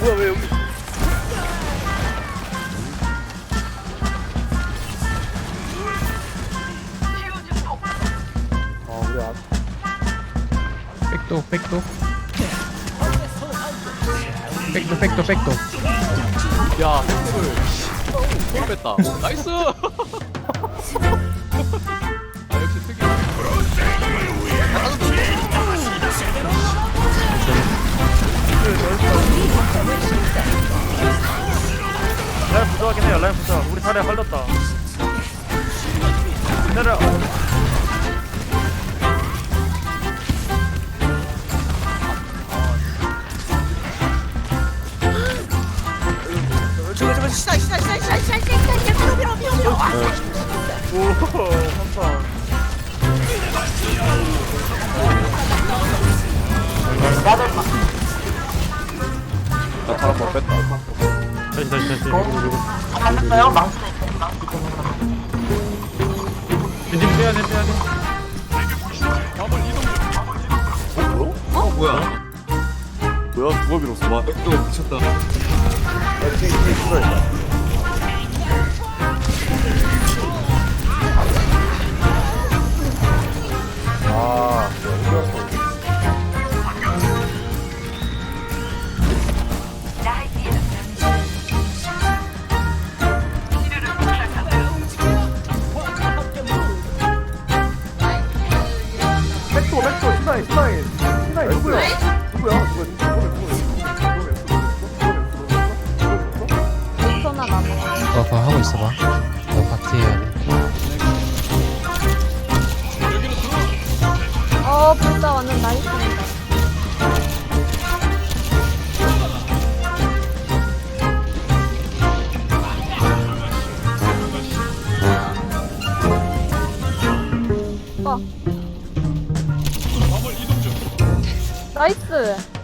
뭐야 왜 여기? 아 우리 안 백도 백도. 백도 백도 백도. 야 헬스를 골 뺐다. 나이스 부족하긴 해요 라인 부족 우리 자리에 걸렸다 내려 저거 저거 시다 시다 시다 시다 시다 시다 시다 밀어 밀어 밀어 밀어 아, 오 한방 나 타락 못 뺐다. 다시 다시 다시 갈렸어요 망치 빈짐 빼야 돼 빼야 돼 어, 뭐야? 뭐야? 누가 밀었어? 와, 또 미쳤다. 소나 나무. 너 그거 하고 있어봐 너 파티 해야 돼 어, 불사 완전 나이스입니다. 어. 나이스.